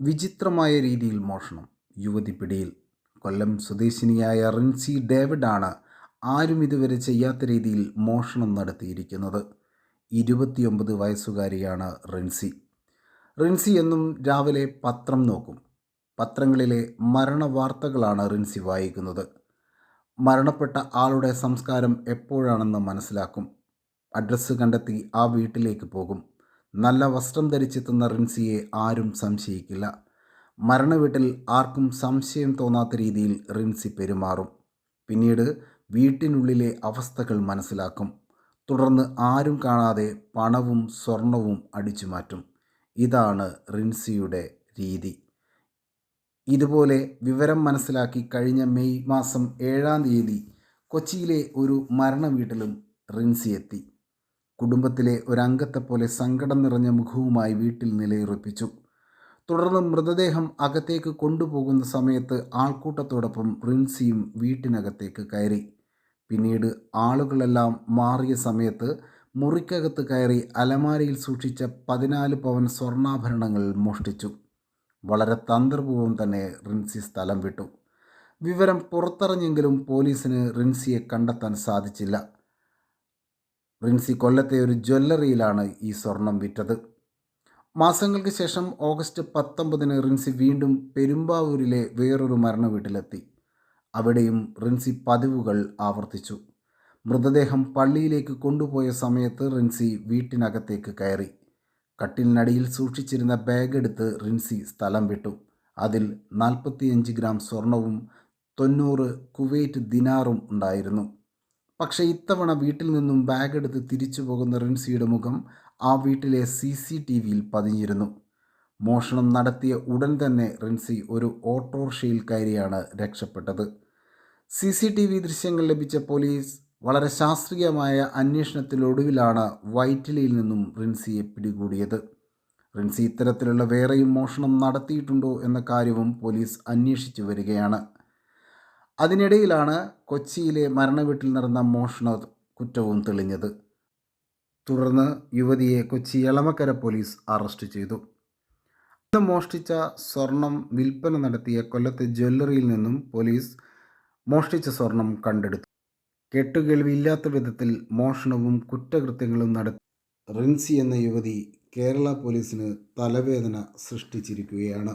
വിചിത്രമായ രീതിയിൽ മോഷണം. യുവതി പിടിയിൽ. കൊല്ലം സ്വദേശിനിയായ റിൻസി ഡേവിഡാണ് ആരും ഇതുവരെ ചെയ്യാത്ത രീതിയിൽ മോഷണം നടത്തിയിരിക്കുന്നത്. ഇരുപത്തിയൊമ്പത് വയസ്സുകാരിയാണ് റിൻസി. റിൻസി എന്നും രാവിലെ പത്രം നോക്കും. പത്രങ്ങളിലെ മരണവാർത്തകളാണ് റിൻസി വായിക്കുന്നത്. മരണപ്പെട്ട ആളുടെ സംസ്കാരം എപ്പോഴാണെന്ന് മനസ്സിലാക്കും. അഡ്രസ്സ് കണ്ടെത്തി ആ വീട്ടിലേക്ക് പോകും. നല്ല വസ്ത്രം ധരിച്ചെത്തുന്ന റിൻസിയെ ആരും സംശയിക്കില്ല. മരണവീട്ടിൽ ആർക്കും സംശയം തോന്നാത്ത രീതിയിൽ റിൻസി പെരുമാറും. പിന്നീട് വീട്ടിനുള്ളിലെ അവസ്ഥകൾ മനസ്സിലാക്കും. തുടർന്ന് ആരും കാണാതെ പണവും സ്വർണവും അടിച്ചു മാറ്റും. ഇതാണ് റിൻസിയുടെ രീതി. ഇതുപോലെ വിവരം മനസ്സിലാക്കി കഴിഞ്ഞ മെയ് മാസം ഏഴാം തീയതി കൊച്ചിയിലെ ഒരു മരണ വീട്ടിലും റിൻസി എത്തി. കുടുംബത്തിലെ ഒരംഗത്തെപ്പോലെ സങ്കടം നിറഞ്ഞ മുഖവുമായി വീട്ടിൽ നിലയുറപ്പിച്ചു. തുടർന്ന് മൃതദേഹം അകത്തേക്ക് കൊണ്ടുപോകുന്ന സമയത്ത് ആൾക്കൂട്ടത്തോടൊപ്പം റിൻസിയും വീട്ടിനകത്തേക്ക് കയറി. പിന്നീട് ആളുകളെല്ലാം മാറിയ സമയത്ത് മുറിക്കകത്ത് കയറി അലമാരയിൽ സൂക്ഷിച്ച പതിനാല് പവൻ സ്വർണാഭരണങ്ങൾ മോഷ്ടിച്ചു. വളരെ തന്ത്രപൂർവം തന്നെ റിൻസി സ്ഥലം വിട്ടു. വിവരം പുറത്തറിഞ്ഞെങ്കിലും പോലീസിന് റിൻസിയെ കണ്ടെത്താൻ സാധിച്ചില്ല. റിൻസി കൊല്ലത്തെ ഒരു ജ്വല്ലറിയിലാണ് ഈ സ്വർണം വിറ്റത്. മാസങ്ങൾക്ക് ശേഷം ഓഗസ്റ്റ് പത്തൊമ്പതിന് റിൻസി വീണ്ടും പെരുമ്പാവൂരിലെ വേറൊരു മരണ വീട്ടിലെത്തി അവിടെയും റിൻസി പതിവുകൾ ആവർത്തിച്ചു. മൃതദേഹം പള്ളിയിലേക്ക് കൊണ്ടുപോയ സമയത്ത് റിൻസി വീട്ടിനകത്തേക്ക് കയറി. കട്ടിലിനടിയിൽ സൂക്ഷിച്ചിരുന്ന ബാഗ് എടുത്ത് റിൻസി സ്ഥലം വിട്ടു. അതിൽ നാൽപ്പത്തിയഞ്ച് ഗ്രാം സ്വർണവും തൊണ്ണൂറ് കുവൈറ്റ് ദിനാറും ഉണ്ടായിരുന്നു. പക്ഷേ ഇത്തവണ വീട്ടിൽ നിന്നും ബാഗ് എടുത്ത് തിരിച്ചു പോകുന്ന റിൻസിയുടെ മുഖം ആ വീട്ടിലെ സി സി ടി വിയിൽ പതിഞ്ഞിരുന്നു. മോഷണം നടത്തിയ ഉടൻ തന്നെ റിൻസി ഒരു ഓട്ടോറിക്ഷയിൽ കയറിയാണ് രക്ഷപ്പെട്ടത്. സി സി ടി വി ദൃശ്യങ്ങൾ ലഭിച്ച പോലീസ് വളരെ ശാസ്ത്രീയമായ അന്വേഷണത്തിലൊടുവിലാണ് വൈറ്റിലിയിൽ നിന്നും റിൻസിയെ പിടികൂടിയത്. റിൻസി ഇത്തരത്തിലുള്ള വേറെയും മോഷണം നടത്തിയിട്ടുണ്ടോ എന്ന കാര്യവും പോലീസ് അന്വേഷിച്ചു വരികയാണ്. അതിനിടയിലാണ് കൊച്ചിയിലെ മരണവീട്ടിൽ നടന്ന മോഷണ കുറ്റവും തെളിഞ്ഞത്. തുടർന്ന് യുവതിയെ കൊച്ചി എളമക്കര പോലീസ് അറസ്റ്റ് ചെയ്തു. ഇന്ന് മോഷ്ടിച്ച സ്വർണം വിൽപ്പന നടത്തിയ കൊല്ലത്തെ ജ്വല്ലറിയിൽ നിന്നും പോലീസ് മോഷ്ടിച്ച സ്വർണം കണ്ടെടുത്തു. കെട്ടുകേൾവിയില്ലാത്ത വിധത്തിൽ മോഷണവും കുറ്റകൃത്യങ്ങളും നടത്തി റിൻസി എന്ന യുവതി കേരള പോലീസിന് തലവേദന സൃഷ്ടിച്ചിരിക്കുകയാണ്.